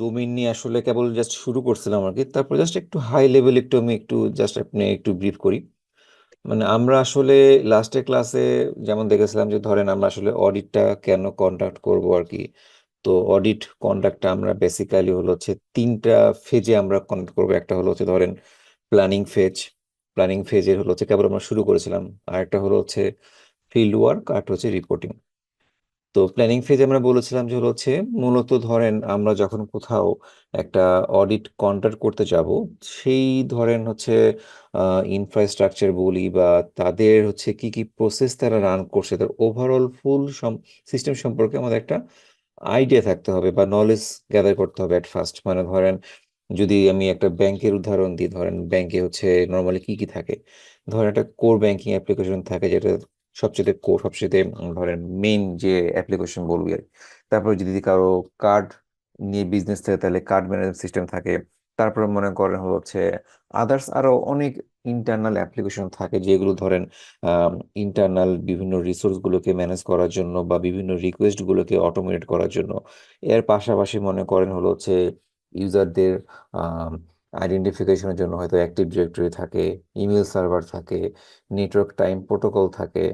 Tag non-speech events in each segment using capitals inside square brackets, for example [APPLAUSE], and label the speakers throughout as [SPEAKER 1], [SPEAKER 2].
[SPEAKER 1] Domain নিয়ে আসলে কেবল just শুরু করছিলাম আর কি। তারপর জাস্ট একটু হাই লেভেল একটু আমি একটু জাস্ট আপনি একটু ব্রিফ করি। মানে আমরা আসলে লাস্টের ক্লাসে যেমন দেখেছিলাম যে ধরেন আমরা আসলে অডিটটা কেন কন্ডাক্ট করব আর কি। তো অডিট কন্ডাক্টটা আমরা বেসিক্যালি হলো হচ্ছে তিনটা ফেজে আমরা কন্ডাক্ট করব। একটা হলো হচ্ছে ধরেন প্ল্যানিং ফেজ প্ল্যানিং ফেজের হলো হচ্ছে কেবল আমরা শুরু করেছিলাম। আর একটা হলো হচ্ছে ফিল্ড ওয়ার্ক আর হচ্ছে রিপোর্টিং তো প্ল্যানিং ফেজে আমরা বলেছিলাম যে হচ্ছে মূলত ধরেন আমরা যখন কোথাও একটা অডিট কন্ডাক্ট করতে যাব, সেই ধরেন হচ্ছে ইনফ্রাস্ট্রাকচার বলি বা তাদের হচ্ছে কি কি প্রসেস তারা রান করছে, তার ওভারঅল ফুল সিস্টেম সম্পর্কে আমাদের একটা আইডিয়া থাকতে হবে বা নলেজ গ্যাদার করতে হবে অ্যাট ফার্স্ট মানে ধরেন যদি আমি একটা ব্যাংকের উদাহরণ দিই, ধরেন ব্যাংকে হচ্ছে নর্মালি কি কি থাকে? ধরেন একটা কোর ব্যাংকিং অ্যাপ্লিকেশন থাকে যেটা সবচেয়ে কোর সবচেয়ে ধরেন মেইন যে অ্যাপ্লিকেশন বলবি আর। তারপর যদি কারও কার্ড নিয়ে বিজনেস থাকে, তাহলে কার্ড ম্যানেজমেন্ট সিস্টেম থাকে তারপরে মনে করেন হচ্ছে আদার্স আরও অনেক ইন্টারনাল অ্যাপ্লিকেশন থাকে, যেগুলো ধরেন ইন্টারনাল বিভিন্ন রিসোর্স গুলোকে ম্যানেজ করার জন্য বা বিভিন্ন রিকোয়েস্ট গুলোকে অটোমেট করার জন্য এর পাশাপাশি মনে করেন হলো হচ্ছে ইউজারদের আইডেন্টিফিকেশনের জন্য হয়তো অ্যাক্টিভ ডিরেক্টরি থাকে ইমেল সার্ভার থাকে নেটওয়ার্ক টাইম প্রোটোকল থাকে।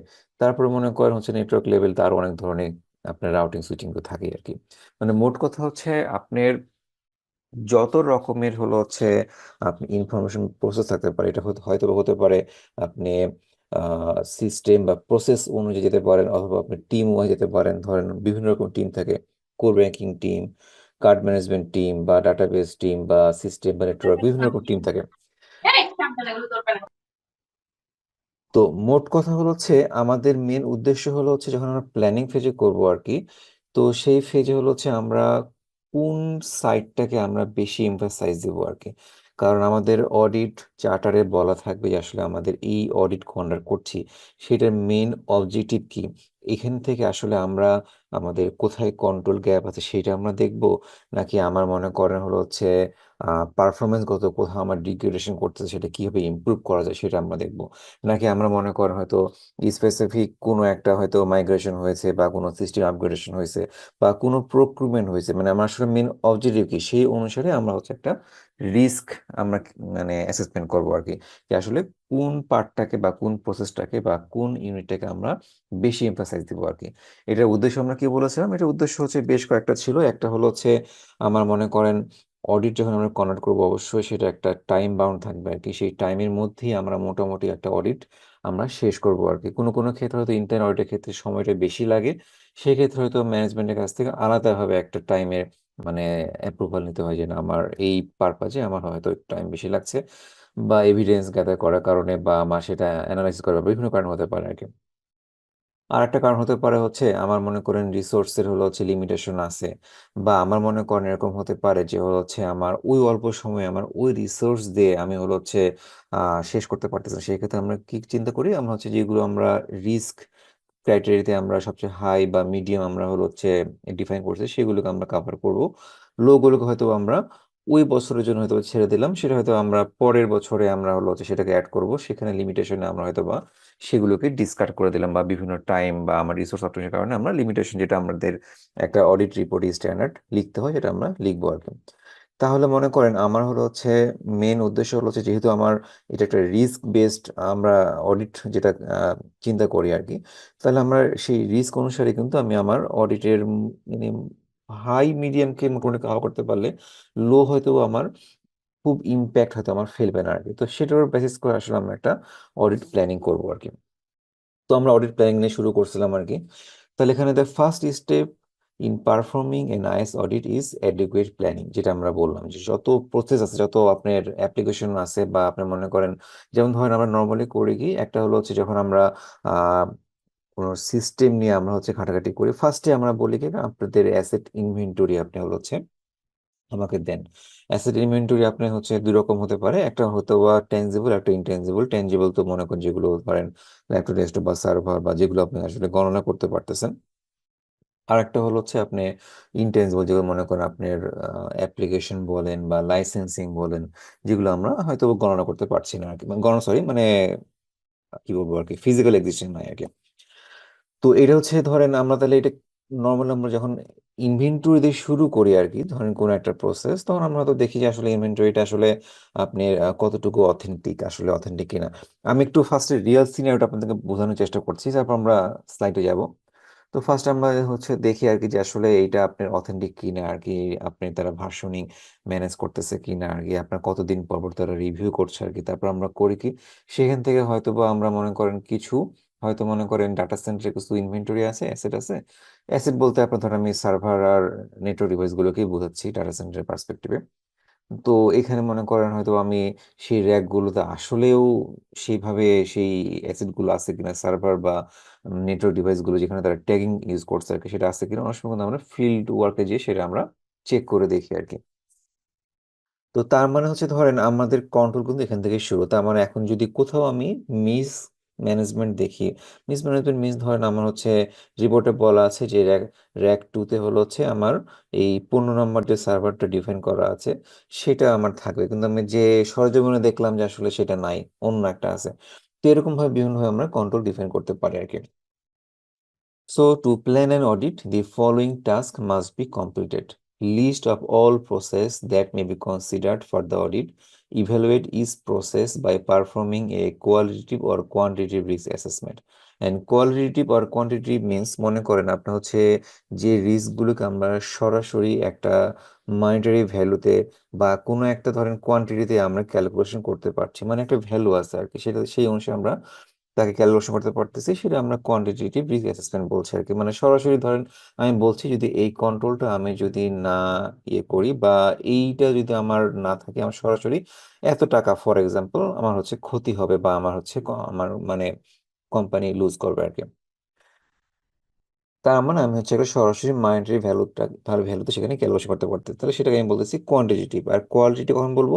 [SPEAKER 1] তারপরে মনে করেন হচ্ছে নেটওয়ার্ক লেভেল তার অনেক ধরনের আপনার রাউটিং সুইচিং তো থাকে আর কি মানে মোট কথা হচ্ছে আপনার যত রকমের হলো হচ্ছে আপনি ইনফরমেশন প্রসেস থাকতে পারে, এটা হয়তো হতে পারে আপনি সিস্টেম বা প্রসেস অনুযায়ী যেতে পারেন অথবা আপনি টিম ওয়াইজ যেতে পারেন। ধরেন বিভিন্ন রকম টিম থাকে core banking team card management team বা ডাটাবেস টিম বা সিস্টেম বা নেটওয়ার্ক বিভিন্ন রকম টিম থাকে। তো মোট কথা হলো হচ্ছে আমাদের মেন উদ্দেশ্য হলো হচ্ছে যখন আমরা প্ল্যানিং ফেজে করব আর কি তো সেই ফেজে হলো হচ্ছে আমরা কোন সাইটটাকে আমরা বেশি এমফাসাইজ দেবো আর কি কারণ আমাদের অডিট চার্টারে বলা থাকবে যে আসলে আমাদের এই অডিট কন্ডাক্ট করছি। সেটার মেন অবজেক্টিভ কি? এখান থেকে আসলে আমরা আমাদের কোথায় কন্ট্রোল গ্যাপ আছে সেটা আমরা দেখব? নাকি আমার মনে করেন হলো হচ্ছে পারফরমেন্সগত কোথাও আমার ডিগ্রেডেশন করতেছে, সেটা কীভাবে ইমপ্রুভ করা যায় সেটা আমরা দেখব। নাকি আমরা মনে করেন হয়তো স্পেসিফিক কোনো একটা হয়তো মাইগ্রেশন হয়েছে বা কোনো সিস্টেম আপগ্রেডেশন হয়েছে বা কোনো প্রক্রুটমেন্ট হয়েছে মানে আমার আসলে মেন অবজেক্টিভ কি? সেই অনুসারে আমরা হচ্ছে একটা রিস্ক আমরা মানে অ্যাসেসমেন্ট করব আর কি, যে আসলে কোন পার্টটাকে বা কোন প্রসেসটাকে বা কোন ইউনিটটাকে আমরা বেশি এমফাসাইজ দিব আর কি। এটার উদ্দেশ্য আমরা কি বলেছিলাম? এটার উদ্দেশ্য হচ্ছে বেশ কয়েকটা ছিল। একটা হলো হচ্ছে আমার মনে করেন অডিট যখন আমরা কন্ডাক্ট করব, অবশ্যই সেটা একটা টাইম বাউন্ড থাকবে আর কি সেই টাইমের মধ্যেই আমরা মোটামুটি একটা অডিট আমরা শেষ করব আর কি কোনো কোনো ক্ষেত্রে হয়তো ইন্টার্ন অডিটের ক্ষেত্রে সময়টা বেশি লাগে, সেক্ষেত্রে হয়তো ম্যানেজমেন্টের কাছ থেকে আলাদাভাবে একটা টাইমের মানে অ্যাপ্রুভাল নিতে হয় যে না, আমার এই পারপাজে আমার হয়তো টাইম বেশি লাগছে বা এভিডেন্স গ্যাদার করার কারণে বা আমার সেটা অ্যানালাইসিস করার বিভিন্ন কারণ হতে পারে আর কি আর একটা কারণ হতে পারে হচ্ছে আমার মনে করেন রিসোর্সের হলো হচ্ছে লিমিটেশন আছে বা আমার মনে করেন এরকম হতে পারে যে হলো হচ্ছে আমার ওই অল্প সময়ে আমার ওই রিসোর্স দিয়ে আমি হলো হচ্ছে শেষ করতে পারতেছি না। সেই ক্ষেত্রে আমরা কি চিন্তা করি আমরা হচ্ছে যেগুলো আমরা রিস্ক ক্রাইটেরিয়াতে আমরা সবচেয়ে হাই বা মিডিয়াম আমরা হলো হচ্ছে ডিফাইন করছি সেগুলোকে আমরা কভার করব লো গুলোকে হয়তো আমরা ওই বছরের জন্য হয়তো ছেড়ে দিলাম। সেটা হয়তো আমরা পরের বছরে আমরা হলো সেটাকে অ্যাড করব। সেখানে লিমিটেশনে আমরা হয়তো বা সেগুলোকে ডিসকার্ড করে দিলাম বা বিভিন্ন টাইম বা আমার রিসোর্স অপটিমাইজেশনের কারণে আমরা লিমিটেশন যেটা আমাদের একটা অডিট রিপোর্ট স্ট্যান্ডার্ড লিখতে হয় সেটা আমরা লিখব আর কি তাহলে মনে করেন আমার হলো হচ্ছে মেন উদ্দেশ্য হলো হচ্ছে যেহেতু আমার এটা একটা রিস্ক বেসড আমরা অডিট যেটা চিন্তা করি আর কি তাহলে আমরা সেই রিস্ক অনুসারে কিন্তু আমি আমার অডিটের মানে হাই মিডিয়ামকে মোটামুটি কভার করতে পারলে লো হয়তো আমার খুব ইম্প্যাক্ট হয়তো আমার ফেলবে না আর কি তো সেটার বেসিস করে আসলে আমরা একটা অডিট প্ল্যানিং করব আর কি তো আমরা অডিট প্ল্যানিং নিয়ে শুরু করছিলাম আর কি তাহলে এখানে the first step in performing a nice audit is adequate planning যেটা আমরা বললাম যে যত প্রসেস আছে, যত আপনার অ্যাপ্লিকেশন আছে বা আপনি মনে করেন, যেমন ধরেন আমরা নর্মালি করি কি একটা হলো হচ্ছে যখন আমরা কোনো সিস্টেম নিয়ে আমরা হচ্ছে ঘাটাঘাটি করি। ফার্স্টে আমরা বলি কি না, আপনাদের অ্যাসেট ইনভেন্টরি আপনি হচ্ছে আমাকে দেন। অ্যাসেট ইনভেন্টরি আপনি হচ্ছে দুই রকম হতে পারে, একটা হয়তো বা টেনজিবল একটা ইনটেনজিবল টেনজিবল তো মনে করেন যেগুলো ধরেন ল্যাপটপ ডেস্কটপ বা সার্ভার বা যেগুলো আপনি আসলে গণনা করতে পারতেছেন। আর একটা হলো হচ্ছে আপনি ইনটেনজিবল যেগুলো মনে করেন আপনার অ্যাপ্লিকেশন বলেন বা লাইসেন্সিং বলেন, যেগুলো আমরা হয়তো গণনা করতে পারছি না আর কি মানে গণনা সরি মানে কি বলব আর কি ফিজিক্যাল এক্সিস্টেন্স নাই আর কি তো এটা হচ্ছে ধরেন আমরা তাহলে এটা নর্মাল আমরা যখন ইনভেন্টরি দিয়ে শুরু করি আর কি ধরেন কোনো একটা প্রসেস তখন আমরা তো দেখি যে আসলে ইনভেন্টরিটা আসলে আপনি কতটুকু অথেন্টিক আসলে অথেন্টিক কিনা। আমি একটু ফার্স্টে রিয়েল সিনারিওটা আপনাদেরকে বোঝানোর চেষ্টা করছি, তারপর আমরা স্লাইডে যাব। তো ফার্স্ট আমরা হচ্ছে দেখি আর কি যে আসলে এইটা আপনার অথেন্টিক কিনা আর কি আপনি তারা ভার্সনিং ম্যানেজ করতেছে কিনা আর কি আপনার কতদিন পর পর তারা রিভিউ করছে আর কি তারপর আমরা করি কি, সেখান থেকে হয়তো বা আমরা মনে করেন কিছু হয়তো মনে করেন ডাটা সেন্টারে কিছু ইনভেন্টরি আছে অ্যাসেট আছে। অ্যাসেট বলতে আপনার ধরেন আমি সার্ভার আর নেটওয়ার্ক ডিভাইস গুলোকেই বোঝাচ্ছি ডাটা সেন্টারের পার্সপেক্টিভে তো এখানে মনে করেন হয়তো আমি সেই র্যাক গুলোতে আসলেও সেইভাবে সেই অ্যাসেটগুলো আছে কিনা সার্ভার বা নেটওয়ার্ক ডিভাইসগুলো যেখানে তারা ট্যাগিং ইউজ করছে আর কি, সেটা আছে কিনা, অনেক সময় আমরা ফিল্ড ওয়ার্কে যেয়ে সেটা আমরা চেক করে দেখি আর কি। তো তার মানে হচ্ছে ধরেন আমাদের কন্ট্রোল কিন্তু এখান থেকে শুরু। তার মানে এখন যদি কোথাও আমি মিস ম্যানেজমেন্ট দেখি। মিস ম্যানেজমেন্ট মিস ধরেন আমার হচ্ছে রিপোর্টে বলা আছে যে র্যাক র্যাক টুতে হলো হচ্ছে আমার এই পনেরো নম্বর যে সার্ভারটা ডিফাইন করা আছে সেটা আমার থাকবে। কিন্তু আমি যে সরজমিনে দেখলাম যে আসলে সেটা নাই অন্য একটা আছে। তো এরকম ভাবে বিভিন্নভাবে আমরা কন্ট্রোল ডিফাইন করতে পারি আর কি So to plan an audit, the following task must be completed. List of all process that may be considered for the audit. Evaluate each process by performing a qualitative or quantitative risk assessment. And qualitative or quantitative means মনে করেন আপনার হচ্ছে যে risk গুলোকে আমরা সরাসরি একটা monetary ভ্যালুতে বা কোনো একটা ধরেন কোয়ান্টিটিতে আমরা ক্যালকুলেশন করতে পারছি মানে একটা ভ্যালু আছে আর কি সেটা সেই অনুসারে আমরা তাকে ক্যালকুলেশন করতে পারতেছি, সেটা আমরা কোয়ান্টিটেটিভ রিস্ক অ্যাসেসমেন্ট বলছি আর কি মানে সরাসরি ধরেন আমি বলছি যদি এই কন্ট্রোলটা আমি যদি না ইয়ে করি বা এইটা যদি আমার না থাকে, আমার সরাসরি এত টাকা ফর এক্সাম্পল আমার হচ্ছে ক্ষতি হবে বা আমার হচ্ছে আমার মানে কোম্পানি লুজ করবে আর কি তার মানে আমি হচ্ছে একটা সরাসরি মনিটারি ভ্যালুটা তাহলে ভ্যালুতে সেখানে ক্যালকুলেশন করতে পারতে তাহলে সেটাকে আমি বলতেছি কোয়ান্টিটেটিভ আর কোয়ালিটি কখন বলব?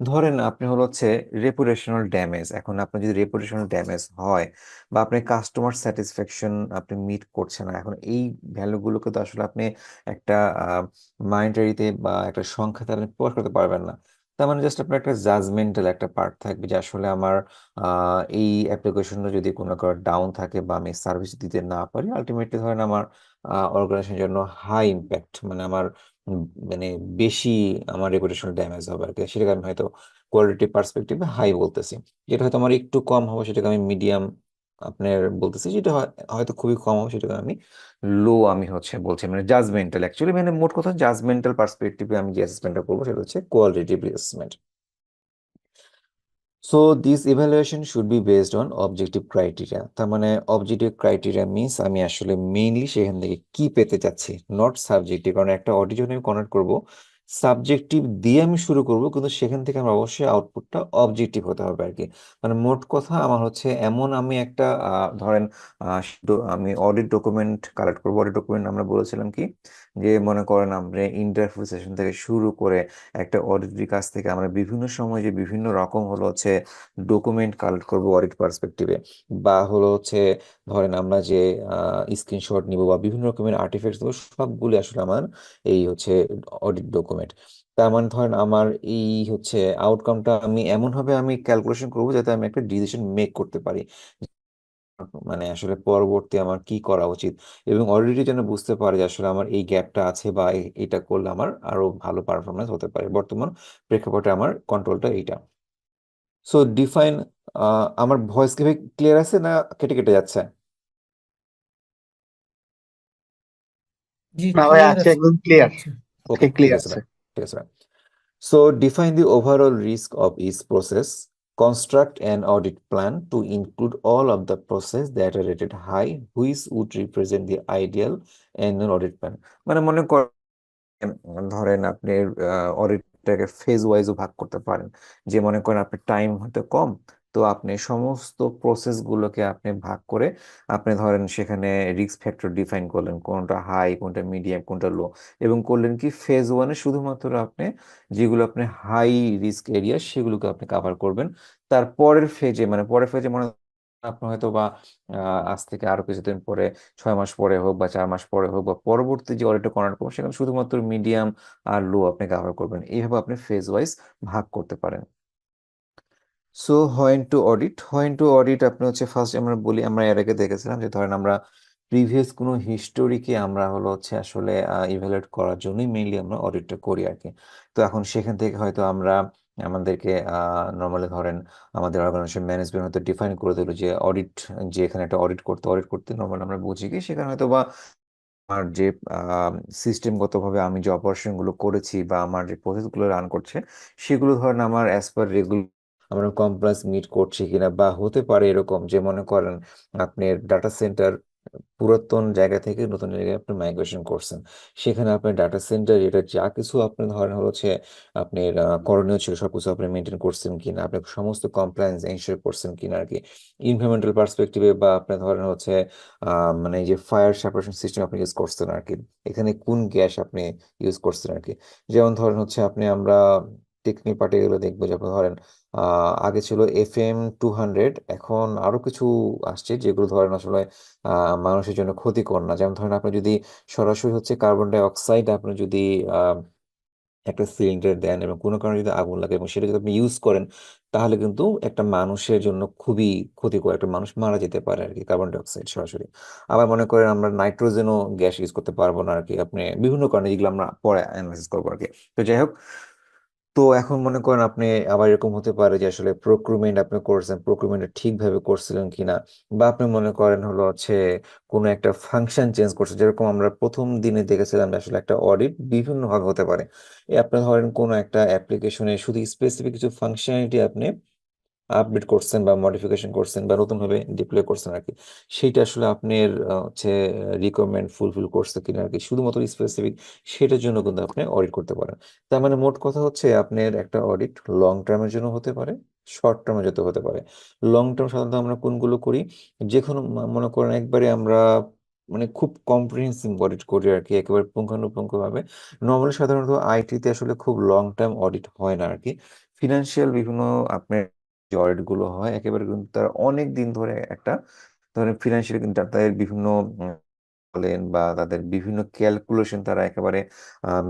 [SPEAKER 1] ধরেন আপনি হলো হচ্ছে রেপুটেশনাল ড্যামেজ এখন আপনার যদি রেপুটেশনাল ড্যামেজ হয় বা আপনি কাস্টমার স্যাটিসফ্যাকশন আপনি মিট করছেন না, এখন এই ভ্যালুগুলোকে তো আসলে আপনি একটা মনিটারিতে বা একটা সংখ্যাতে আপনি প্রকাশ করতে পারবেন না। তার মানে জাস্ট আপনার একটা জাজমেন্টাল একটা পার্ট থাকবে যে আসলে আমার এই অ্যাপ্লিকেশনটা যদি কোনো ডাউন থাকে বা আমি সার্ভিস দিতে না পারি আলটিমেটলি ধরেন আমার অর্গানাইজেশনের জন্য হাই ইম্প্যাক্ট মানে আমার মানে বেশি আমার রেপুটেশনাল ড্যামেজ হবে আর কি। সেটাকে আমি হয়তো কোয়ালিটি পার্সপেক্টিভে হাই বলতেছি। যেটা হয়তো আমার একটু কম হবে, সেটাকে আমি মিডিয়াম আপনার বলতেছি যেটা হয়- হয়তো খুবই কম হবে সেটাকে আমি লো আমি হচ্ছে বলছি। মানে জাজমেন্টাল অ্যাকচুয়ালি মানে মোট কথা জাজমেন্টাল পার্সপেক্টিভে আমি যে অ্যাসেসমেন্টটা করব সেটা হচ্ছে qualitative assessment so this evaluation should be based on objective criteria তার মানে অবজেক্টিভ ক্রাইটেরিয়া মিনস আমি আসলে মেইনলি সেখান থেকে কি পেতে চাচ্ছি নট সাবজেক্টিভ কারণ একটা অডিট যখন আমি কন্ডাক্ট করব সাবজেক্টিভ দিয়ে আমি শুরু করব, কিন্তু সেখান থেকে আমার অবশ্যই আউটপুটটা অবজেক্টিভ হতে হবে আর কি মানে মোট কথা আমার হচ্ছে এমন আমি একটা ধরেন আমি অডিট ডকুমেন্ট কালেক্ট করব। অডিট ডকুমেন্ট আমরা বলেছিলাম কি? যে মনে করেন আমরা ইন্টারভিউ সেশন থেকে শুরু করে একটা অডিটর কাছ থেকে আমরা বিভিন্ন সময় যে বিভিন্ন রকম হলো হচ্ছে ডকুমেন্ট কালেক্ট করব অডিট পার্সপেক্টিভে বা হলো হচ্ছে ধরেন আমরা যে স্ক্রিনশট নিব বা বিভিন্ন রকমের আর্টিফ্যাক্টস দেবো সবগুলি আসলে আমার এই হচ্ছে অডিট ডকুমেন্ট তার মানে ধরেন আমার এই হচ্ছে আউটকামটা আমি এমনভাবে আমি ক্যালকুলেশন করব যাতে আমি একটা ডিসিশন মেক করতে পারি। মানে আসলে পরবর্তী আমার কি করা উচিত? এবং অলরেডি যেন বুঝতে পারে যে আসলে আমার এই গ্যাপটা আছে বা এটা করলে আমার আরও ভালো পারফরমেন্স হতে পারে। বর্তমান প্রেক্ষাপটে আমার কন্ট্রোলটা এইটা। সো ডিফাইন আমার ভয়েস কি ক্লিয়ার আছে না কেটে কেটে যাচ্ছে?
[SPEAKER 2] জি
[SPEAKER 3] না ভাই আজকে একদম ক্লিয়ার
[SPEAKER 2] আচ্ছা।
[SPEAKER 1] ওকে
[SPEAKER 3] ক্লিয়ার
[SPEAKER 1] আছে ঠিক আছে So define the overall risk of each process. Construct an audit plan to include all of the process that are rated high, which would represent the ideal annual audit plan. মানে মনে করেন ধরেন আপনি অডিটটাকে phase ওয়াইজও ভাগ করতে পারেন যে মনে করেন আপনার টাইম হয়তো কম তো আপনি সমস্ত প্রসেস গুলোকে আপনি ভাগ করে আপনি ধরেন সেখানে রিস্ক ফ্যাক্টর ডিফাইন করলেন, কোনটা হাই কোনটা মিডিয়াম কোনটা লো এবং করলেন কি ফেজ ওয়ানে শুধুমাত্র আপনি যেগুলো আপনি হাই রিস্ক এরিয়া সেগুলোকে আপনি কভার করবেন। তারপরের ফেজে মানে পরের ফেজে মনে আপনি হয়তো বা আজ থেকে আরও কিছুদিন পরে, ছয় মাস পরে হোক বা চার মাস পরে হোক বা পরবর্তী যে অডিটটা করার করবেন সেখানে শুধুমাত্র মিডিয়াম আর লো আপনি কভার করবেন। এইভাবে আপনি ফেজ ওয়াইজ ভাগ করতে পারেন। So when to audit when to audit আপনি হচ্ছে ফার্স্ট আমরা বলি, আমরা এর আগে দেখেছিলাম যে ধরেন আমরা প্রিভিয়াস কোনো হিস্টোরিকে আমরা হলো হচ্ছে আসলে ইভ্যালুয়েট করার জন্যই মেইনলি আমরা অডিটটা করি আর কি তো এখন সেখান থেকে হয়তো আমরা আমাদেরকে নর্মালি ধরেন আমাদের অর্গানাইজেশন ম্যানেজমেন্ট হয়তো ডিফাইন করে দিল যে অডিট যে এখানে একটা অডিট করতে অডিট করতে নর্মালি আমরা বুঝি কি সেখানে হয়তো বা আমার যে সিস্টেমগতভাবে আমি যে অপারেশনগুলো করেছি বা আমার যে প্রসেসগুলো রান করছে, সেগুলো ধরেন আমার অ্যাজ পার রেগুলার আমরা কমপ্লায়েন্স মিট করছি কিনা বা হতে পারে এরকম যে মনে করেন আপনি ডাটা সেন্টার পুরাতন জায়গা থেকে নতুন জায়গায় আপনি মাইগ্রেশন করছেন। সেখানে আপনার ডাটা সেন্টার এটা যা কিছু আপনি ধরেন হচ্ছে আপনার আহ, করণীয় ছিল সবকিছু আপনি মেনটেন করছেন কিনা আপনি সমস্ত কমপ্লায়েন্স এনশিওর করছেন কিনা আর কি। ইনভারমেন্টাল পার্সপেক্টিভে বা আপনি ধরেন হচ্ছে মানে যে ফায়ার সেপারেশন সিস্টেম আপনি ইউজ করছেন আর কি। এখানে কোন গ্যাস আপনি ইউজ করছেন আর কি। যেমন ধরেন হচ্ছে আপনি আমরা টেকনিক পার্টে এগুলো দেখব যেমন ধরেন আহ, আগে ছিল এফ এম টু হান্ড্রেড এখন আরও কিছু আসছে যেগুলো ধরেন আসলে মানুষের জন্য ক্ষতিকর না। যেমন ধরেন আপনি যদি সরাসরি হচ্ছে কার্বন ডাই অক্সাইড আপনি যদি একটা সিলিন্ডার দেন এবং কোনো কারণে যদি আগুন লাগে এবং সেটা যদি আপনি ইউজ করেন তাহলে কিন্তু একটা মানুষের জন্য খুবই ক্ষতিকর একটা মানুষ মারা যেতে পারে আর কি কার্বন ডাই অক্সাইড সরাসরি। আবার মনে করেন আমরা নাইট্রোজেনও গ্যাস ইউজ করতে পারব না আর কি আপনি বিভিন্ন কারণে যেগুলো আমরা পরে অ্যানালাইসিস করব আর কি তো যাই হোক তো এখন মনে করেন আপনি আবার এরকম হতে পারে যে আসলে প্রক্রুমেন্ট আপনি করছেন প্রক্রুরমেন্ট ঠিকভাবে করছিলেন কিনা? বা আপনি মনে করেন হলো হচ্ছে কোনো একটা ফাংশন চেঞ্জ করছে যেরকম আমরা প্রথম দিনে দেখেছিলাম আসলে একটা অডিট বিভিন্নভাবে হতে পারে। এই আপনি ধরেন কোনো একটা অ্যাপ্লিকেশনে শুধু স্পেসিফিক কিছু ফাংশনালিটি আপনি আপডেট করছেন বা মডিফিকেশন করছেন বা নতুন ভাবে ডিপ্লয় করছেন আর কি সেইটা আসলে আপনার হচ্ছে রিকোয়ারমেন্ট ফুলফিল করছে কিনা আর কি শুধুমাত্র স্পেসিফিক সেটার জন্য কিন্তু আপনি অডিট করতে পারেন। তার মানে মোট কথা হচ্ছে আপনার একটা অডিট লং টার্মের জন্য হতে পারে শর্ট টার্মে জন্য হতে পারে। লং টার্ম সাধারণত আমরা কোনগুলো করি? যে কোনো মনে করেন একবারে আমরা মানে খুব কম্প্রিহেন্সিভ অডিট করি আর কি একেবারে পুঙ্খানুপুঙ্খভাবে। নর্মালি সাধারণত আইটিতে আসলে খুব লং টার্ম অডিট হয় না আর কি ফিনান্সিয়াল বিভিন্ন আপনার যে অডিটগুলো হয়, একেবারে কিন্তু তারা অনেক দিন ধরে একটা ধরেন ফিনান্সিয়াল কিন্তু তাদের বিভিন্ন বলেন বা তাদের বিভিন্ন ক্যালকুলেশন তারা একেবারে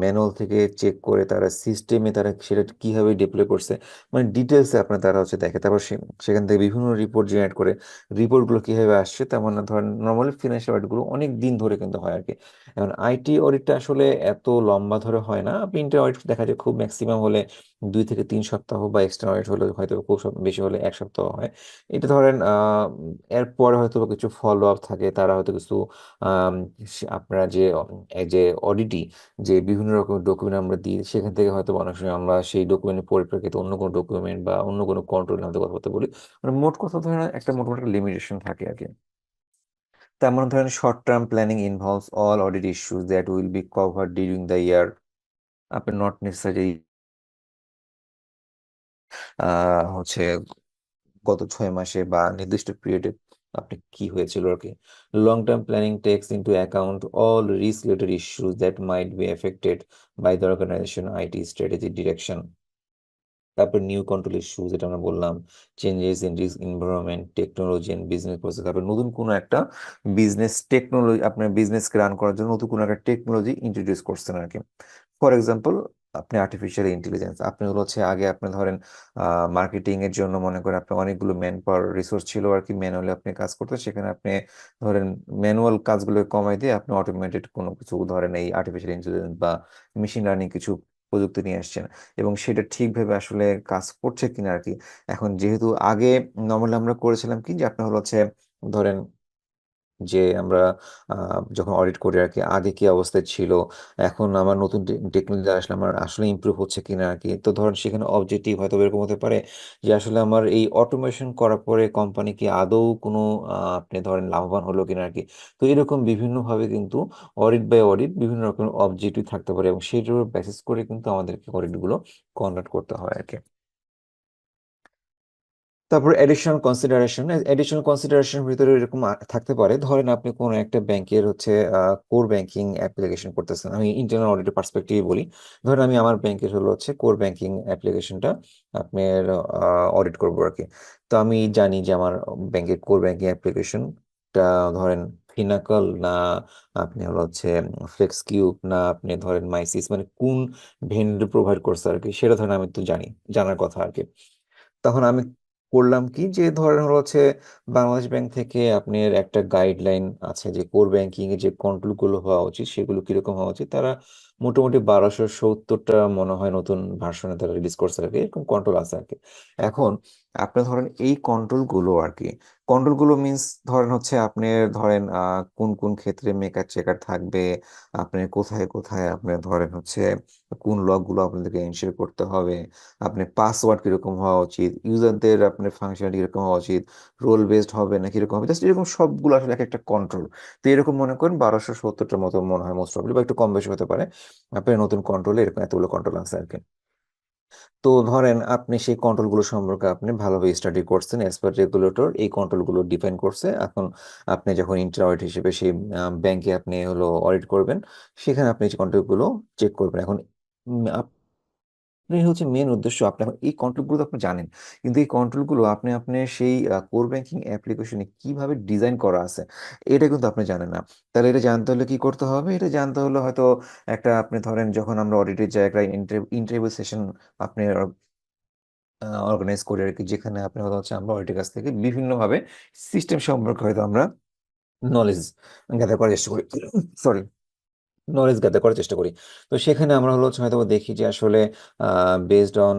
[SPEAKER 1] ম্যানুয়াল থেকে চেক করে তারা সিস্টেমে তারা সেটা কীভাবে ডিপ্লয় করছে মানে ডিটেলসে আপনার তারা হচ্ছে দেখে। তারপর সেখান থেকে বিভিন্ন রিপোর্ট জেনারেট করে রিপোর্টগুলো কীভাবে আসছে, তার মানে ধরেন নর্মালি ফিনান্সিয়াল অডিটগুলো অনেক দিন ধরে কিন্তু হয় আর কি এখন আইটি অডিটটা আসলে এত লম্বা ধরে হয় না, আপনি ইন্টার অডিট দেখা যায় খুব ম্যাক্সিমাম হলে দুই থেকে তিন সপ্তাহ বা এক্সটার্নাল অডিট হলে হয়তো খুব বেশি হলে এক সপ্তাহ হয়। এটা ধরেন এরপরে হয়তো কিছু ফলো আপ থাকে, তারা হয়তো কিছু আপনারা যে যে অডিটি যে বিভিন্ন রকম ডকুমেন্ট আমরা দিই, সেখান থেকে হয়তো অনেক সময় আমরা সেই ডকুমেন্টের পরিপ্রেক্ষিতে অন্য কোনো ডকুমেন্ট বা অন্য কোনো কন্ট্রোল আমাদের কথা বলতে বলি। মানে মোট কথা ধরেন একটা মোটামুটি একটা লিমিটেশন থাকে আর কি তেমন ধরেন short term planning involves all audit issues that will be cover during the year আপনি নট নেসেসারি হচ্ছে গত ছয় মাসে বা নির্দিষ্ট পিরিয়ডে আপনি কি হয়েছিল আর কি? Long term planning takes into account all risk related issues that might be affected by the organization IT strategy direction তারপর নিউ কন্ট্রোল ইস্যু যেটা আমরা বললাম changes in risk environment technology and business process তারপর নতুন কোনো একটা business technology আপনার বিজনেসকে run করার জন্য নতুন কোনো একটা টেকনোলজি ইন্ট্রোডিউস করছেন আর কি। ফর এক্সাম্পল আপনি আর্টিফিশিয়াল ইন্টেলিজেন্স আপনি হলো হচ্ছে আগে আপনি ধরেন মার্কেটিং এর জন্য মনে করেন আপনার অনেকগুলো ম্যান পাওয়ার রিসোর্স ছিল আর কি ম্যানুয়ালি আপনি কাজ করতেন, সেখানে আপনি ধরেন ম্যানুয়াল কাজগুলো কমাই দিয়ে আপনি অটোমেটেড কোনো কিছু ধরেন এই আর্টিফিশিয়াল ইন্টেলিজেন্স বা মেশিন লার্নিং কিছু প্রযুক্তি নিয়ে আসছেন। এবং সেটা ঠিকভাবে আসলে কাজ করছে কিনা আর কি। এখন যেহেতু আগে নর্মালি আমরা করেছিলাম কি যে আপনার হলো হচ্ছে ধরেন যে আমরা যখন অডিট করি আর কি, আগে কি অবস্থায় ছিল, এখন আমার নতুন টেকনোলজি আসলে আমার আসলে ইমপ্রুভ হচ্ছে কিনা আর কি। তো ধরেন সেখানে অবজেক্টিভ হয়তো এরকম হতে পারে যে আসলে আমার এই অটোমেশন করার পরে কোম্পানি কি আদৌ কোনো আপনি ধরেন লাভবান হলো কিনা আর কি। তো এরকম বিভিন্নভাবে কিন্তু অডিট বাই অডিট বিভিন্ন রকম অবজেক্টিভ থাকতে পারে এবং উপর বেসিস করে কিন্তু আমাদেরকে অডিটগুলো কন্ডাক্ট করতে হয় আর কি। তারপর এডিশনাল কনসিডারেশন এডিশনাল কনসিডারেশন ভিতরে এরকম থাকতে পারে। ধরেন আপনি কোনো একটা ব্যাংকের হচ্ছে কোর ব্যাংকিং অ্যাপ্লিকেশন করতেছেন। আমি ইন্টারনাল অডিটের পার্সপেক্টিভে বলি। ধরেন আমি আমার ব্যাংকের হলো হচ্ছে কোর ব্যাংকিং অ্যাপ্লিকেশনটা আপনার অডিট করব আর কি। তো আমি জানি যে আমার ব্যাংকের কোর ব্যাংকিং অ্যাপ্লিকেশনটা ধরেন ফিনাকল না, আপনি হলো হচ্ছে ফ্লেক্স কিউব না, আপনি ধরেন মাইসিস মানে কোন ভেন্ডর প্রোভাইড করছে আর কি, সেটা ধরেন আমি তো জানি, জানার কথা আর কি। তখন আমি করলাম কি? যে ধরেন হচ্ছে বাংলাদেশ ব্যাংক থেকে আপনার একটা গাইডলাইন আছে যে কোর ব্যাংকিং এর যে কন্ট্রোলগুলো হওয়া উচিত, সেগুলো কীরকম হওয়া উচিত? তারা মোটামুটি বারোশো সত্তরটা মনে হয় নতুন ভার্সনে তারা রিলিজ করছে আর কি। এরকম কন্ট্রোল আছে আর কি। এখন আপনি ধরেন এই কন্ট্রোলগুলো আর কি কন্ট্রোলগুলো মিনস ধরেন হচ্ছে আপনি ধরেন কোন কোন ক্ষেত্রে মেকার চেকার থাকবে, আপনি কোথায় কোথায় আপনি ধরেন হচ্ছে কোন লকগুলো আপনাদেরকে এনশিওর করতে হবে, আপনি পাসওয়ার্ড কীরকম হওয়া উচিত ইউজারদের আপনার ফাংশন কীরকম হওয়া উচিত রোল বেসড হবে না কীরকম হবে জাস্ট এরকম সবগুলো আসলে এক একটা কন্ট্রোল তো এরকম মনে করেন বারোশো সত্তরটার মতো মনে হয় মোস্ট প্রবলি বা একটু কম বেশি হতে পারে আপনার নতুন কন্ট্রোলে এরকম এতগুলো কন্ট্রোল আছে আর কি তো ধরেন আপনি সেই কন্ট্রোলগুলো সম্পর্কে আপনি ভালোভাবে স্টাডি করছেন অ্যাজ পার রেগুলেটর এই কন্ট্রোলগুলো ডিফাইন করছে। এখন আপনি যখন ইন্টার অডিট হিসেবে সেই ব্যাংকে আপনি হলো অডিট করবেন, সেখানে আপনি এই কন্ট্রোলগুলো চেক করবেন। এখন আপনি হচ্ছে মেন উদ্দেশ্য আপনি এই কন্ট্রোলগুলো আপনি জানেন। কিন্তু এই কন্ট্রোলগুলো আপনি আপনি সেই কোর ব্যাংকিং অ্যাপ্লিকেশনে কীভাবে ডিজাইন করা আছে, এটা কিন্তু আপনি জানেন না। তাহলে এটা জানতে হলে কি করতে হবে? এটা জানতে হলে হয়তো একটা আপনি ধরেন যখন আমরা অডিটের জায়গায় ইন্টারভিউ সেশন আপনি অর্গানাইজ করি আর কি, যেখানে আপনি হয়তো হচ্ছে আমরা অডিটের কাছ থেকে বিভিন্নভাবে সিস্টেম সম্পর্কে হয়তো আমরা নলেজ গ্যাদার করার চেষ্টা করি। [COUGHS] সরি নলেজ গ্যাদার করার চেষ্টা করি। তো সেখানে আমরা হলো হচ্ছে হয়তো দেখি যে আসলে বেসড অন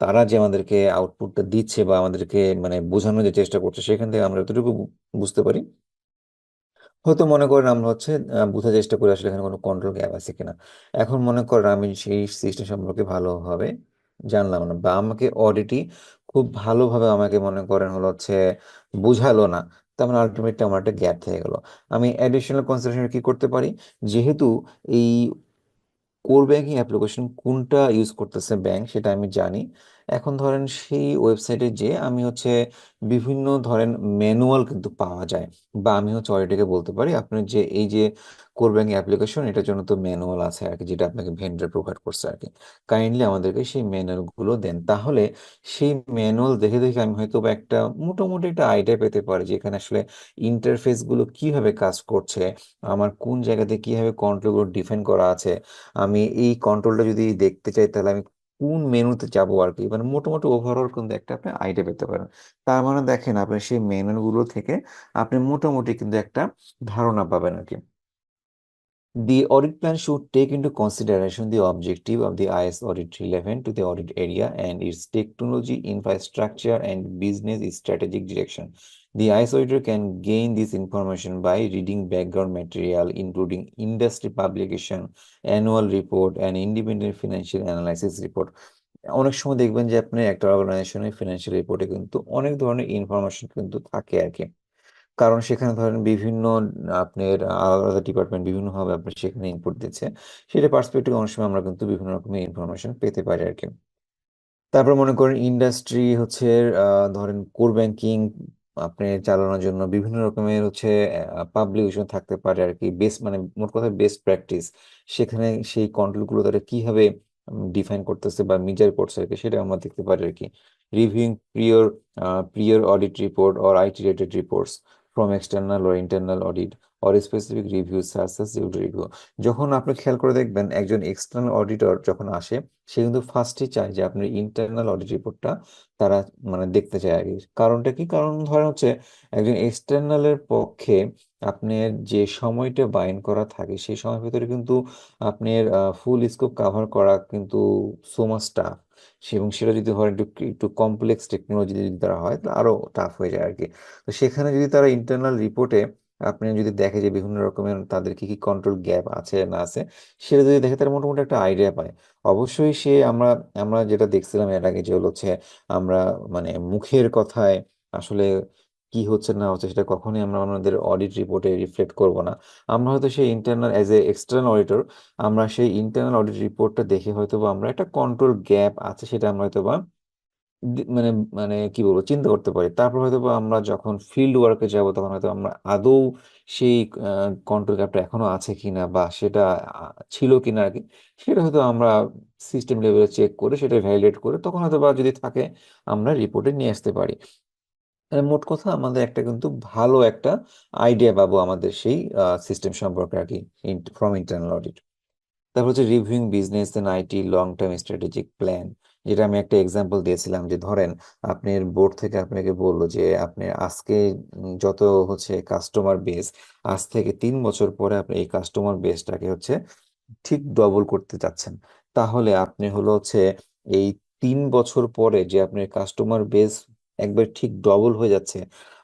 [SPEAKER 1] তারা যে আমাদেরকে আউটপুটটা দিচ্ছে বা আমাদেরকে মানে বোঝানোর যে চেষ্টা করছে, সেখান থেকে আমরা যতটুকু বু- বুঝতে পারি। হয়তো মনে করেন আমরা হচ্ছে বোঝার চেষ্টা করি আসলে এখানে কোনো কন্ট্রোল গ্যাপ আছে কিনা। এখন মনে করেন আমি সেই সিস্টেম সম্পর্কে ভালোভাবে জানলাম না বা আমাকে অডিটই খুব ভালোভাবে আমাকে মনে করেন হলো হচ্ছে বুঝালো না। তার মানে আলটিমেটলি আমার একটা গ্যাপ থেকে গেল। আমি অ্যাডিশনাল কনসিডারেশন কি করতে পারি? যেহেতু এই কোর ব্যাংকিং অ্যাপ্লিকেশন কোনটা ইউজ করতেছে ব্যাংক সেটা আমি জানি। এখন ধরেন সেই ওয়েবসাইটে যে আমি হচ্ছে বিভিন্ন ধরেন ম্যানুয়াল কিন্তু পাওয়া যায়। বা আমি হচ্ছে অডিটরকে বলতে পারি, আপনার যে এই যে কোর ব্যাংকিং অ্যাপ্লিকেশন এটার জন্য তো ম্যানুয়াল আছে আর কি, যেটা আপনাকে ভেন্ডর প্রোভাইড করছে আর কি। কাইন্ডলি আমাদেরকে সেই ম্যানুয়ালগুলো দেন। তাহলে সেই ম্যানুয়াল দেখে দেখে আমি হয়তো বা একটা মোটামুটি একটা আইডিয়া পেতে পারি যে এখানে আসলে ইন্টারফেসগুলো কীভাবে কাজ করছে, আমার কোন জায়গাতে কীভাবে কন্ট্রোলগুলো ডিফাইন করা আছে। আমি এই কন্ট্রোলটা যদি দেখতে চাই, তাহলে আমি কোন মেনুতে যাব আর কি? মানে মোটামুটি ওভারঅল কিন্তু একটা আপনি আইডিয়া পেতে পারেন। তার মানে দেখেন আপনি সেই মেনুগুলো থেকে আপনি মোটামুটি কিন্তু একটা ধারণা পাবেন আর কি। The audit plan should take into consideration the objective of the IS Audit 11 to the audit area and its technology, infrastructure, and business strategic direction. The IS auditor can gain this information by reading background material, including industry publication, annual report, and independent financial analysis report. অনেক সময় দেখবেন যে আপনি একটা অর্গানাইজেশনের financial রিপোর্টে কিন্তু অনেক ধরনের ইনফরমেশন কিন্তু থাকে আর কি কারণ সেখানে ধরেন বিভিন্ন, আপনার আলাদা আলাদা ডিপার্টমেন্ট বিভিন্নভাবে আপনার সেখানে ইনপুট দিচ্ছে। সেটা পার্সপেক্টিভ অনেক সময় আমরা কিন্তু বিভিন্ন রকমের ইনফরমেশন পেতে পারি আর কি তারপর মনে করেন ইন্ডাস্ট্রি হচ্ছে ধরেন কোর ব্যাংকিং আপনি চালানোর জন্য বিভিন্ন রকমের হচ্ছে পাবলিকেশন থাকতে পারে আর কি বেস্ট মানে মোট কথা বেস্ট প্র্যাকটিস সেখানে সেই কন্ট্রোলগুলো তারা কীভাবে ডিফাইন করতেছে বা মেজার করছে আর কি সেটা আমরা দেখতে পারি আর কি reviewing prior prior audit report or IT related reports from external or internal audit or specific review searches review যখন আপনি খেয়াল করে দেখবেন একজন এক্সটার্নাল অডিটর যখন আসে, সে কিন্তু ফার্স্টে চায় যে আপনার ইন্টারনাল অডিট রিপোর্টটা তারা মানে দেখতে চায় আগে। কারণটা কি? কারণ ধরেন হচ্ছে একজন এক্সটার্নালের পক্ষে আপনার যে সময়টা বাইন করা থাকে, সেই সময়ের ভিতরে কিন্তু আপনার ফুল স্কোপ কাভার করা কিন্তু সো মাচ টাফ এবং সেটা যদি হয় একটু একটু কমপ্লেক্স টেকনোলজি যদি তারা হয় আরও টাফ হয়ে যায় আর কি তো সেখানে যদি তারা ইন্টারনাল রিপোর্টে আপনি যদি দেখে যে বিভিন্ন রকমের তাদের কি কি কন্ট্রোল গ্যাপ আছে না আছে, সেটা যদি দেখে তারা মোটামুটি একটা আইডিয়া পায়। অবশ্যই সে আমরা আমরা যেটা দেখছিলাম এর আগে যে হচ্ছে আমরা মানে মুখের কথায় আসলে কি হচ্ছে না হচ্ছে সেটা কখনোই আমরা আমাদের অডিট রিপোর্টে রিফ্লেক্ট করব না। আমরা হয়তো সেই internal as a external auditor আমরা সেই ইন্টারনাল অডিট রিপোর্টটা দেখে হয়তো বা আমরা একটা কন্ট্রোল গ্যাপ আছে সেটা আমরা হয়তো বা মানে মানে কি বলব, চিন্তা করতে পারি। তারপর হয়তো বা আমরা যখন ফিল্ড ওয়ার্কে যাব তখন হয়তো আমরা আদৌ সেই কন্ট্রোল গ্যাপটা এখনও আছে কিনা বা সেটা ছিল কিনা আর কি সেটা হয়তো আমরা সিস্টেম লেভেলে চেক করে সেটা ভ্যালিডেট করে তখন হয়তো বা যদি থাকে আমরা রিপোর্টে নিয়ে আসতে পারি। মোট কথা আমাদের একটা কিন্তু ভালো একটা আইডিয়া পাবো আমাদের সেই সিস্টেম সম্পর্কে আর কি ফ্রম ইন্টারনাল অডিট তারপর হচ্ছে reviewing business and IT long term strategic plan যেটা আমি একটা এক্সাম্পল দিয়েছিলাম যে ধরেন আপনার বোর্ড থেকে আপনাকে বলল যে আপনি আজকে যত হচ্ছে কাস্টমার বেস আজ থেকে তিন বছর পরে আপনি এই কাস্টমার বেসটাকে হচ্ছে ঠিক ডবল করতে চাচ্ছেন। তাহলে আপনি হলো হচ্ছে এই তিন বছর পরে যে আপনার কাস্টমার বেস একবার ঠিক ডবল হয়ে যাচ্ছে।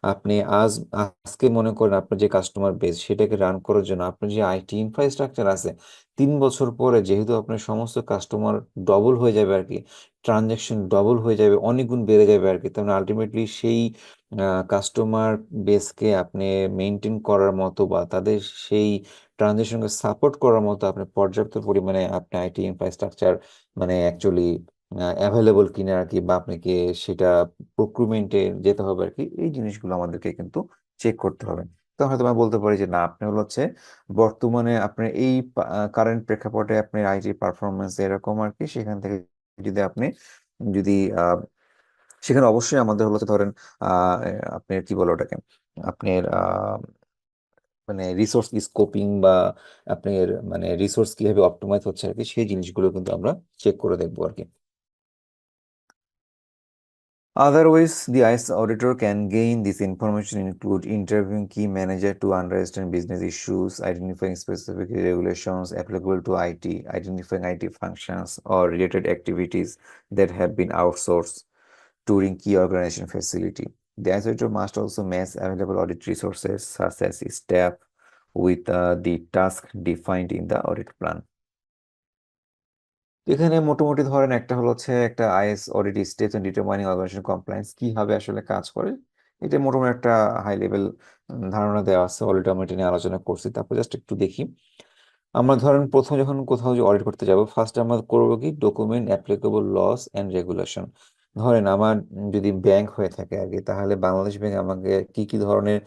[SPEAKER 1] আপনি আজ, আজকে মনে করেন আপনার যে কাস্টমার বেস সেটাকে রান করার জন্য আপনার যে আইটি ইনফ্রাস্ট্রাকচার আছে, তিন বছর পরে যেহেতু আপনার সমস্ত কাস্টমার ডবল হয়ে যাবে আর কি ট্রানজ্যাকশন ডবল হয়ে যাবে, অনেক গুণ বেড়ে যাবে আর কি তার মানে আলটিমেটলি সেই কাস্টমার বেসকে আপনি মেনটেন করার মতো বা তাদের সেই ট্রানজেকশনকে সাপোর্ট করার মতো আপনি পর্যাপ্ত পরিমাণে আপনি আইটি ইনফ্রাস্ট্রাকচার মানে অ্যাকচুয়ালি অ্যাভেলেবল কিনা আর কি বা আপনাকে সেটা প্রক্রুরমেন্টে যেতে হবে আর কি, এই জিনিসগুলো আমাদেরকে কিন্তু চেক করতে হবে। তো হয়তো আমি বলতে পারি যে না, আপনি হলো হচ্ছে বর্তমানে আপনার এই কারেন্ট প্রেক্ষাপটে আপনার আইটি পারফরমেন্স এরকম আর কি, সেখান থেকে যদি আপনি যদি সেখানে অবশ্যই আমাদের হলো ধরেন আপনার কি বলো ওটাকে, আপনার মানে রিসোর্স স্কোপিং বা আপনার মানে রিসোর্স কীভাবে অপটিমাইজ হচ্ছে আর কি, সেই জিনিসগুলো কিন্তু আমরা চেক করে দেখব আর কি। Otherwise, the IS auditor can gain this information include interviewing key manager to understand business issues, identifying specific regulations applicable to IT, identifying IT functions or related activities that have been outsourced during key organization facility. The IS auditor must also match available audit resources such as staff with uh, the task defined in the audit plan. এখানে মোটামুটি ধরেন একটা হলো হচ্ছে একটা IS audit state and determining organization compliance কীভাবে আসলে কাজ করে। এটা মোটামুটি একটা হাই লেভেল ধারণা দেওয়া আছে অলরেডি আমরা এটা নিয়ে আলোচনা করছি, তারপর জাস্ট একটু দেখি। আমরা ধরেন প্রথম যখন কোথাও যে অডিট করতে যাব, ফার্স্ট আমরা করব কি? Document, applicable, laws and regulation. ধরেন আমার যদি ব্যাংক হয়ে থাকে আর কি তাহলে বাংলাদেশ ব্যাংক আমাকে কি কি ধরনের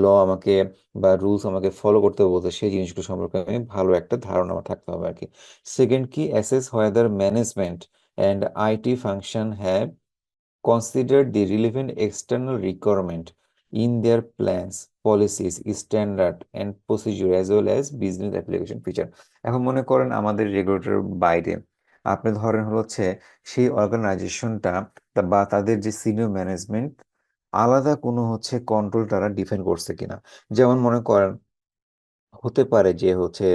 [SPEAKER 1] ল আমাকে বা রুলস আমাকে ফলো করতে বলতে সেই জিনিসগুলো সম্পর্কে আমি ভালো একটা ধারণা আমার থাকতে হবে আর কি? সেকেন্ড কি assess whether management and IT function have consider the relevant external requirement in their plans, policies standard and procedure as well as business application feature. এখন মনে করেন আমাদের রেগুলেটর বাইরে আপনি ধরেন হচ্ছে সেই অর্গানাইজেশনটা বা তাদের যে সিনিয়র ম্যানেজমেন্ট আলাদা কোনো হচ্ছে কন্ট্রোল তারা ডিফেন্ড করছে কিনা? যেমন মনে করেন, হতে পারে যে হচ্ছে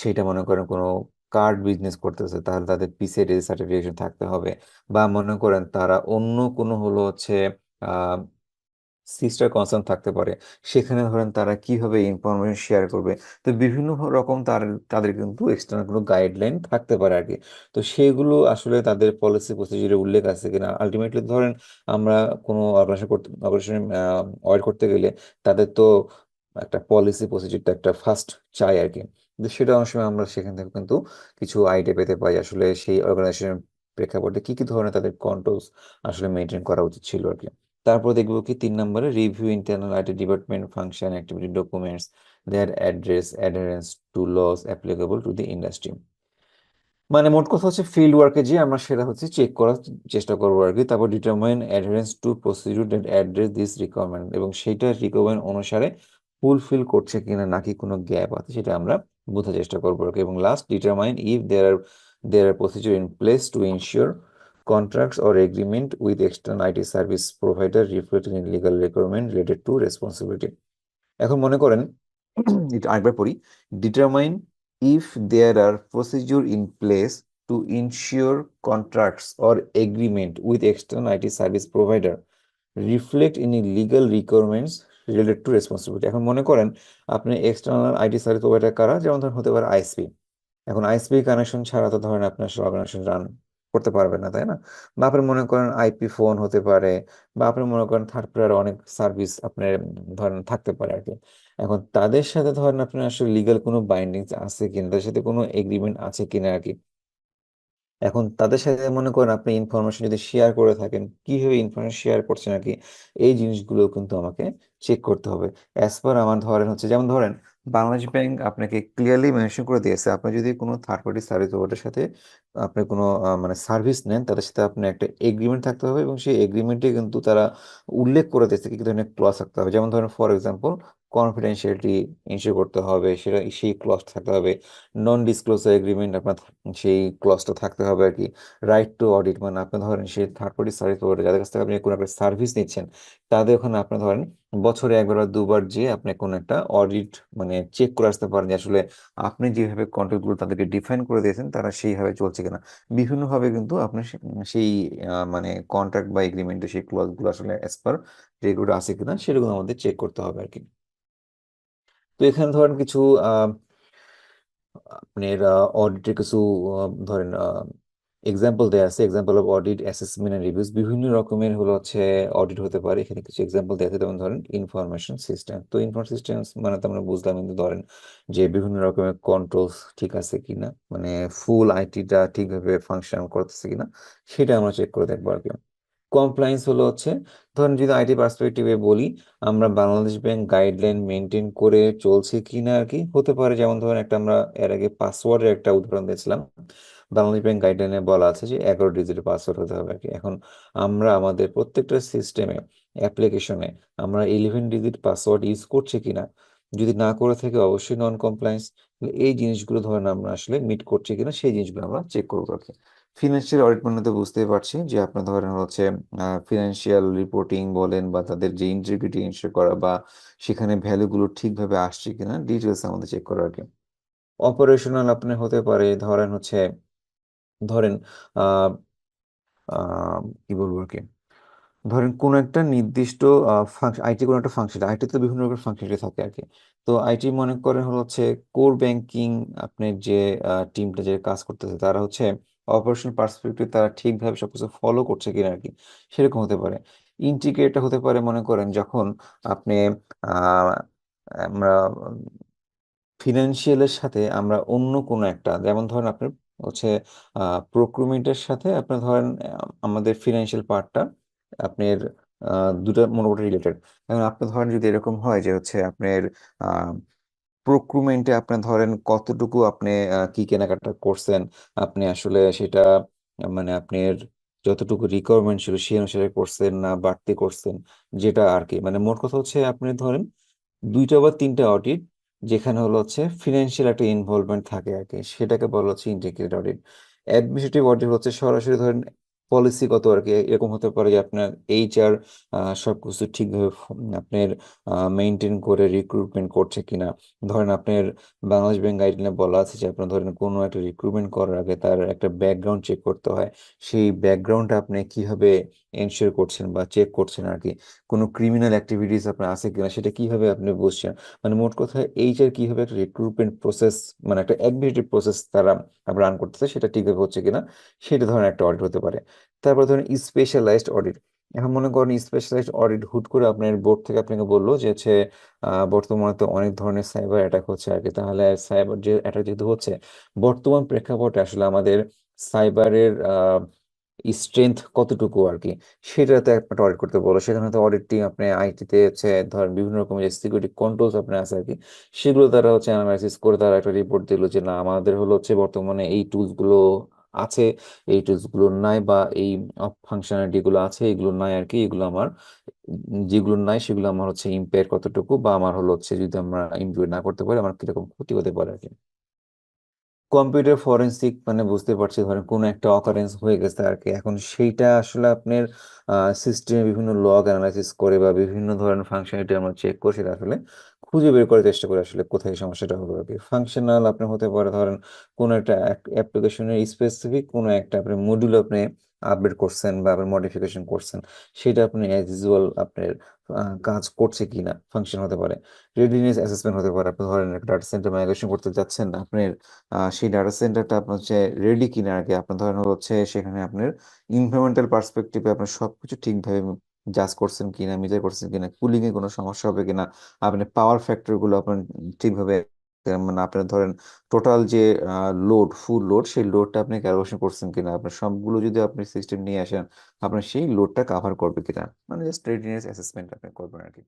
[SPEAKER 1] সেটা মনে করেন কোনো কার্ড বিজনেস করতেছে, তাহলে তাদের পিসিআই সার্টিফিকেশন থাকতে হবে। বা মনে করেন তারা অন্য কোনো হলো হচ্ছে সিস্টার কনসার্ন থাকতে পারে। সেখানে ধরেন তারা কীভাবে ইনফরমেশন শেয়ার করবে? তো বিভিন্ন রকম তার, তাদের কিন্তু এক্সটার্নাল কোনো গাইডলাইন থাকতে পারে আর কি তো সেগুলো আসলে তাদের পলিসি প্রসিডিউরে উল্লেখ আছে কিনা? আলটিমেটলি ধরেন আমরা কোনো অর্গানাইজেশন করতে অর্গানাইজেশন অয়েড করতে গেলে তাদের তো একটা পলিসি প্রসিডিউরটা একটা ফার্স্ট চাই আর কি সেটা অনেক সময় আমরা সেখান থেকে কিন্তু কিছু আইডিয়া পেতে পাই আসলে সেই অর্গানাইজেশনের প্রেক্ষাপটে কি কি ধরনের তাদের কন্ট্রোলস আসলে মেনটেন করা উচিত ছিল আর কি তারপর দেখব কি তিন নম্বরে review internal IT department function activity documents their address adherence to laws applicable to the industry মানে মোট কথা হচ্ছে ফিল্ড ওয়ার্কে যে আমরা সেটা হচ্ছে চেক করার চেষ্টা করব আর কি। তারপর determine adherence to procedure that address this requirement এবং সেইটা রিকোয়ারমেন্ট অনুসারে ফুলফিল করছে কিনা নাকি কোনো গ্যাপ আছে সেটা আমরা বোঝার চেষ্টা করব আর কি। এবং last determine if there are there are procedure in place to ensure contracts or agreement with external IT service provider reflecting in legal requirement related to responsibility. এখন মনে করেন এটা আরেকবার পড়ি। Determine if there are procedure in place to ensure contracts or agreement with external IT service provider reflect in legal requirements related to responsibility এখন মনে করেন, আপনি এক্সটার্নাল আইটি সার্ভিস প্রোভাইডার কারা? যেমন ধরেন হতে পারে আইএসপি এখন আইএসপি কানেকশন ছাড়া তো ধরেন আপনার সব অর্গানাইজেশন রান করতে পারবেন না, তাই না? বা আপনি মনে করেন আইপি ফোন হতে পারে, বা আপনি মনে করেন থার্ড প্লেয়ার অনেক সার্ভিস আপনার ধরেন থাকতে পারে আর কি। এখন তাদের সাথে ধরেন আপনার আসলে লিগাল কোনো বাইন্ডিংস আছে কিনা, তাদের সাথে কোনো এগ্রিমেন্ট আছে কিনা আর কি? এখন তাদের সাথে মনে করেন আপনি ইনফরমেশন যদি শেয়ার করে থাকেন, কীভাবে ইনফরমেশন শেয়ার করছেন আর কি, এই জিনিসগুলো কিন্তু আমাকে চেক করতে হবে। অ্যাজ পার আমার ধরেন হচ্ছে, যেমন ধরেন বাংলাদেশ ব্যাংক আপনাকে ক্লিয়ারলি মেনশন করে দিয়েছে। আপনি যদি কোনো থার্ড পার্টি সার্ভিস প্রোভাইডারের সাথে আপনি কোনো মানে সার্ভিস নেন, তাদের সাথে আপনি একটা এগ্রিমেন্ট থাকতে হবে এবং সেই এগ্রিমেন্টে কিন্তু তারা উল্লেখ করে দিয়েছে কি ধরনের ক্লস থাকতে হবে। যেমন ধরেন ফর এক্সাম্পল কনফিডেন্সিয়ালিটি ইনশিওর করতে হবে, সেটা, সেই ক্লজ থাকতে হবে। নন ডিসক্লোজার এগ্রিমেন্ট আপনার সেই ক্লজটা থাকতে হবে আর কি। রাইট টু অডিট মানে আপনি ধরেন সেই থার্ড পার্টি সার্ভিস প্রোভাইডার যাদের কাছ থেকে আপনি কোনো একটা সার্ভিস নিচ্ছেন, তাদের ওখানে আপনি ধরেন বছরে একবার বা দুবার যেয়ে আপনি কোনো একটা অডিট মানে চেক করে আসতে পারেন যে আসলে আপনি যেভাবে কন্ট্রাক্টগুলো তাদেরকে ডিফাইন করে দিয়েছেন, তারা সেইভাবে চলছে কিনা। বিভিন্নভাবে কিন্তু আপনি সেই মানে কন্ট্রাক্ট বা এগ্রিমেন্টে সেই ক্লজগুলো আসলে অ্যাজ পার যেগুলো আছে কিনা, সেগুলো আমাদের চেক করতে হবে আর কি। তো এখানে ধরেন কিছু আপনার অডিটের কিছু ধরেন এক্সাম্পল দেওয়া আছে। Example of audit assessment and reviews বিভিন্ন রকমের হলো হচ্ছে অডিট হতে পারে। এখানে কিছু এক্সাম্পল দেওয়া আছে, যেমন ধরেন ইনফরমেশন সিস্টেম তো ইনফরমেশন সিস্টেম মানে তো আমরা বুঝলাম কিন্তু ধরেন যে বিভিন্ন রকমের কন্ট্রোলস ঠিক আছে কিনা মানে ফুল আইটিটা ঠিকভাবে ফাংশন করতেছে কিনা সেটা আমরা চেক করে দেখব আর কি। কমপ্লায়েন্স হলো হচ্ছে, ধরেন যদি আইটি পার্সপেক্টিভে বলি, আমরা বাংলাদেশ ব্যাংক গাইডলাইন মেনটেন করে চলছে কিনা আর কি হতে পারে যেমন ধরেন একটা আমরা এর আগে পাসওয়ার্ডের একটা উদাহরণ দিয়েছিলাম বাংলাদেশ ব্যাংক গাইডলাইনে বলা আছে যে এগারো ডিজিটের পাসওয়ার্ড হতে হবে আর কি এখন আমরা আমাদের প্রত্যেকটা সিস্টেমে অ্যাপ্লিকেশনে আমরা ইলেভেন ডিজিট পাসওয়ার্ড ইউজ করছি কিনা, যদি না করে থাকে অবশ্যই নন কমপ্লায়েন্স এই জিনিসগুলো ধরেন আমরা আসলে মিট করছি কিনা, সেই জিনিসগুলো আমরা চেক করব আর কি ফিনান্সিয়াল অডিট মানে তো বুঝতেই পারছি যে আপনার ধরেন হচ্ছে ফিনান্সিয়াল রিপোর্টিং বলেন বা তাদের যে ইন্টিগ্রিটি এনশিওর করা বা সেখানে ভ্যালুগুলো ঠিকভাবে আসছে কিনা ডিটেলস আমাদের চেক করা আর কি অপারেশনাল আপনি হতে পারে, ধরেন হচ্ছে, ধরেন কি বলব আর কি? ধরেন কোন একটা নির্দিষ্ট আইটি কোনো একটা ফাংশন আইটি তো বিভিন্ন রকমের ফাংশনালিটি থাকে আর কি। তো আইটি মনে করেন হচ্ছে কোর ব্যাংকিং আপনার যে টিমটা যে কাজ করতেছে, তারা হচ্ছে অপারেশনাল পার্সপেক্টিভ তারা ঠিকভাবে সবকিছু ফলো করছে কিনা আর কি, সেরকম হতে পারে। ইন্টিগ্রেট হতে পারে মনে করেন যখন আপনি আমরা ফিনান্সিয়ালের সাথে আমরা অন্য কোনো একটা, যেমন ধরেন আপনার হচ্ছে প্রক্রুটমেন্টের সাথে আপনার ধরেন আমাদের ফিনান্সিয়াল পার্টটা আপনার দুটা মোটামুটি রিলেটেড এখন আপনি ধরেন যদি এরকম হয় যে হচ্ছে আপনার প্রক্রুটমেন্টে আপনি ধরেন কতটুকু আপনি কি কেনাকাটা করছেন, আপনি আসলে সেটা মানে আপনার যতটুকু রিকোয়ারমেন্ট ছিল সেই অনুসারে করছেন না, বাড়তি করছেন, যেটা আর কি। মানে মোট কথা হচ্ছে আপনি ধরেন দুইটা বা তিনটা অডিট যেখানে হলো হচ্ছে ফিনান্সিয়াল একটা ইনভলভমেন্ট থাকে আর কি। সেটাকে বলা হচ্ছে ইন্টিগ্রেটেড অডিট অ্যাডমিনিস্ট্রেটিভ অডিট হচ্ছে সরাসরি ধরেন পলিসিগত আর কি? এরকম হতে পারে যে আপনার এইচআর সবকিছু ঠিকভাবে ফ- আপনার মেনটেন করে রিক্রুটমেন্ট করছে কিনা। ধরেন আপনার বাংলাদেশ ব্যাংক গাইডলাইনে বলা আছে যে আপনার ধরেন কোনো একটা রিক্রুটমেন্ট করার আগে তার একটা ব্যাকগ্রাউন্ড চেক করতে হয়। সেই ব্যাকগ্রাউন্ডটা আপনি কীভাবে এনশিওর করছেন বা চেক করছেন আর কি? কোনো ক্রিমিনাল অ্যাক্টিভিটিস আপনার আছে কিনা? সেটা কীভাবে আপনি বুঝছেন? মানে মোট কথা এইচআর কীভাবে একটা রিক্রুটমেন্ট প্রসেস মানে একটা অ্যাডমিনিস্ট্রেটিভ প্রসেস তারা রান করতেছে, সেটা ঠিকভাবে হচ্ছে কিনা? সেটা ধরেন একটা অডিট হতে পারে। তারপর ধরেন স্পেশালাইজড অডিট এখন মনে করেন স্পেশালাইজড অডিট হুট করে আপনার বোর্ড থেকে আপনাকে বলল যে হচ্ছে বর্তমানে তো অনেক ধরনের সাইবার অ্যাটাক হচ্ছে আর কি তাহলে সাইবার যে অ্যাটাক যেহেতু হচ্ছে, বর্তমান প্রেক্ষাপটে আসলে আমাদের সাইবারের স্ট্রেংথ কতটুকু আর কি সেটাতে একটা অডিট করতে বলো সেখানে তো অডিট টিম আপনি আইটিতে হচ্ছে ধরেন বিভিন্ন রকমের যে সিকিউরিটি কন্ট্রোলস আপনার আছে আর কি সেগুলো তারা হচ্ছে অ্যানালাইসিস করে তারা একটা রিপোর্ট দিল যে না, আমাদের হলো হচ্ছে বর্তমানে এই টুলসগুলো আছে, এই টুলসগুলোর নাই বা এই ফাংশনালিটি গুলো আছে, এগুলো নাই আর কি, এগুলো আমার, যেগুলো নাই সেগুলো আমার হচ্ছে ইম্পেয়ার কতটুকু বা আমার হলো হচ্ছে যদি আমরা ইমপ্লিমেন্ট না করতে পারি, আমার কীরকম ক্ষতি হতে পারে আর কি। কম্পিউটার ফরেনসিক মানে বুঝতে পারছি ধরেন কোনো একটা অকারেন্স হয়ে গেছে আর কি। এখন সেইটা আসলে আপনার সিস্টেমে বিভিন্ন লগ অ্যানালাইসিস করে বা বিভিন্ন ধরনের ফাংশনালিটি আমরা চেক করে সেটা আসলে খুঁজে বের করার চেষ্টা করি আসলে কোথায় সমস্যাটা হলো আর কি। ফাংশনাল আপনি হতে পারে ধরেন কোনো একটা অ্যাপ্লিকেশনের স্পেসিফিক কোনো একটা আপনি মডিউল আপনি আপডেট করছেন বা আপনি মডিফিকেশন করছেন, সেটা আপনি অ্যাজ ইউজুয়াল আপনার কাজ করছে কিনা ফাংশন হতে পারে। রেডিনেস অ্যাসেসমেন্ট হতে পারে। আপনি ধরেন একটা ডাটা সেন্টার মাইগ্রেশন করতে যাচ্ছেন, আপনার সেই ডাটা সেন্টারটা আপনার হচ্ছে রেডি কিনা আগে। আপনার ধরেন হচ্ছে সেখানে আপনার ইনভারমেন্টাল পার্সপেক্টিভে আপনার সবকিছু ঠিকভাবে জাজ করছেন কিনা মিজার করছেন কিনা কুলিংয়ে কোনো সমস্যা হবে কিনা, আপনার পাওয়ার ফ্যাক্টরগুলো আপনার ঠিকভাবে মানে আপনার ধরেন টোটাল যে লোড ফুল লোড সেই লোডটা আপনি ক্যালকুলেশন করছেন কিনা? আপনার সবগুলো যদি আপনি সিস্টেম নিয়ে আসেন, আপনার সেই লোডটা কাভার করবে কিনা? মানে জাস্ট রেডিনেস অ্যাসেসমেন্ট আপনি করবেন আর কি।